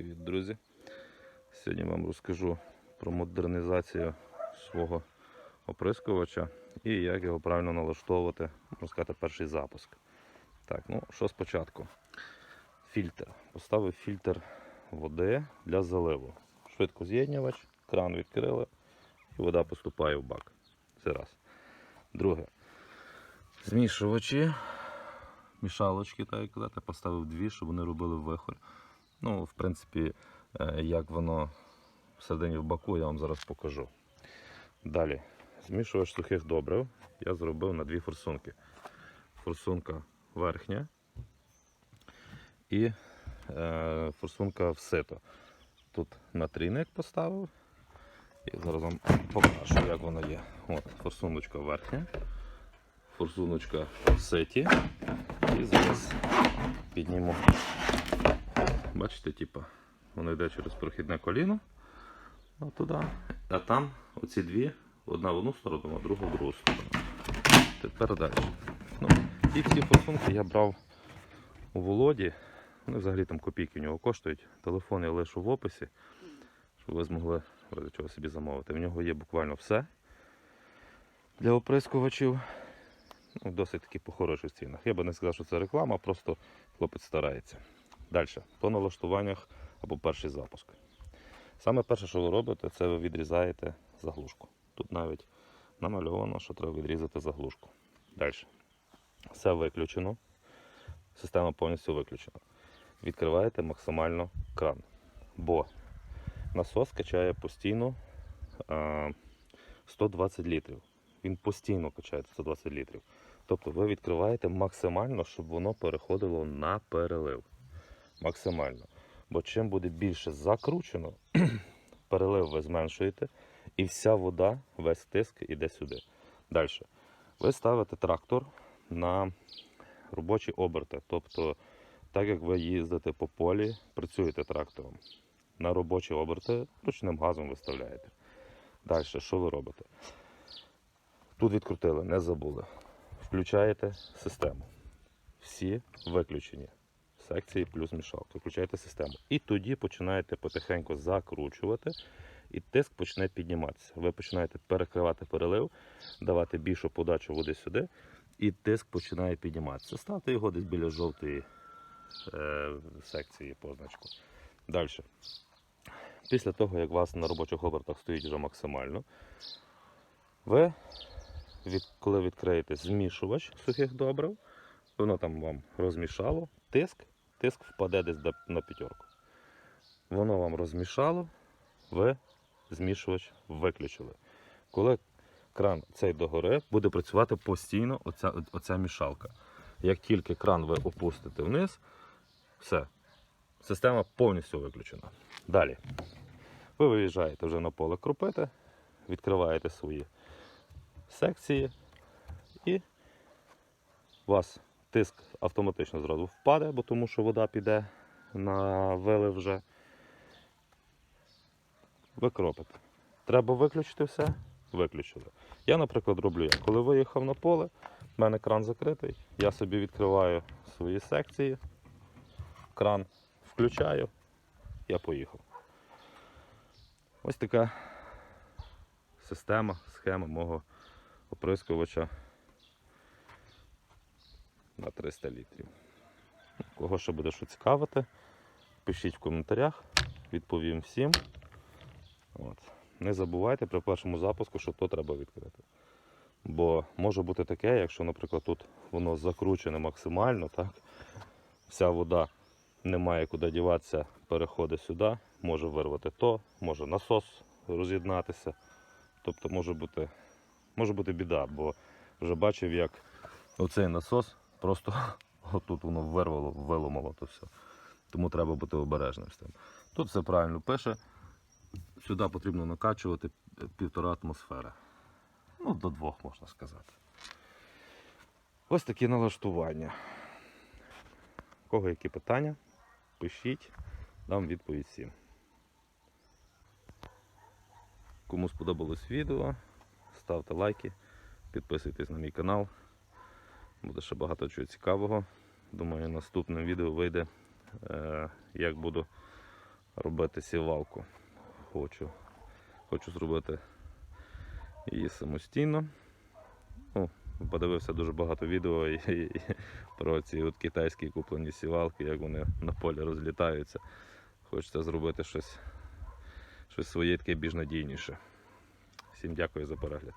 Привіт, друзі! Сьогодні вам розкажу про модернізацію свого оприскувача і як його правильно налаштовувати, можна сказати, перший запуск. Так, ну що спочатку? Фільтр. Поставив фільтр води для заливу. Швидкоз'єднювач, кран відкрили і вода поступає в бак. Це раз. Друге. Змішувачі, мішалочки, так як казати, поставив дві, щоб вони робили вихор. Ну, в принципі, е, як воно всередині в баку, я вам зараз покажу. Далі, змішувач сухих добрив я зробив на дві форсунки. Форсунка верхня і е, форсунка в сито. Тут на трійник поставив. І зараз вам покажу, як воно є. От, форсуночка верхня, форсуночка в сеті. І зараз підніму. Бачите, типа, воно йде через прохідне коліно. Туди. А там оці дві, одна в одну сторону, а друга в другу сторону. Тепер далі. Ну, і всі форсунки я брав у Володі. Вони взагалі там копійки в нього коштують. Телефон я лишу в описі, щоб ви змогли ради чого собі замовити. В нього є буквально все для оприскувачів. Ну, досить таки по хороших цінах. Я би не сказав, що це реклама, просто хлопець старається. Далі, по налаштуваннях або перший запуск. Саме перше, що ви робите, це ви відрізаєте заглушку. Тут навіть намальовано, що треба відрізати заглушку. Далі. Все виключено. Система повністю виключена. Відкриваєте максимально кран. Бо насос качає постійно 120 літрів. Він постійно качає 120 літрів. Тобто ви відкриваєте максимально, щоб воно переходило на перелив. Максимально. Бо чим буде більше закручено, перелив ви зменшуєте, і вся вода, весь тиск іде сюди. Далі. Ви ставите трактор на робочі оберти. Тобто, так як ви їздите по полі, працюєте трактором. На робочі оберти ручним газом виставляєте. Далі, що ви робите? Тут відкрутили, не забули. Включаєте систему. Всі виключені. Секції плюс мішалки. Включаєте систему. І тоді починаєте потихеньку закручувати, і тиск почне підніматися. Ви починаєте перекривати перелив, давати більшу подачу води сюди, і тиск починає підніматися. Ставте його десь біля жовтої е, секції позначку. Далі. Після того, як у вас на робочих обертах стоїть вже максимально, ви, від, коли відкриєте змішувач сухих добрив, воно там вам розмішало, тиск, тиск впаде десь на п'ятерку. Воно вам розмішало, ви змішувач виключили. Коли кран цей догори, буде працювати постійно оця, оця мішалка. Як тільки кран ви опустите вниз, все, система повністю виключена. Далі. Ви виїжджаєте вже на поле кропити, відкриваєте свої секції і у вас тиск автоматично зразу впаде, бо тому що вода піде на вилив вже. Ви кропите. Треба виключити все, виключили. Я, наприклад, роблю як. Коли виїхав на поле, в мене кран закритий, я собі відкриваю свої секції, кран включаю, я поїхав. Ось така система, схема мого оприскувача на 300 літрів. Кого ще буде що цікавити, пишіть в коментарях, відповім всім. От. Не забувайте при першому запуску, що то треба відкрити. Бо може бути таке, якщо, наприклад, тут воно закручене максимально, так? вся вода не має куди діватися, переходить сюди, може вирвати то, може насос роз'єднатися. Тобто може бути, може бути біда, бо вже бачив, як оцей насос просто отут воно вирвало, виломало то все. Тому треба бути обережним з тим. Тут все правильно пише. Сюди потрібно накачувати півтора атмосфери. Ну, до двох можна сказати. Ось такі налаштування. У кого які питання? Пишіть, дам відповідь всім. Кому сподобалось відео, ставте лайки, підписуйтесь на мій канал. Буде ще багато чого цікавого. Думаю, наступне відео вийде, е, як буду робити сівалку. Хочу, хочу зробити її самостійно. Ну, подивився дуже багато відео і, і, і про ці от китайські куплені сівалки, як вони на полі розлітаються. Хочеться зробити щось, щось своє таке більш надійніше. Всім дякую за перегляд.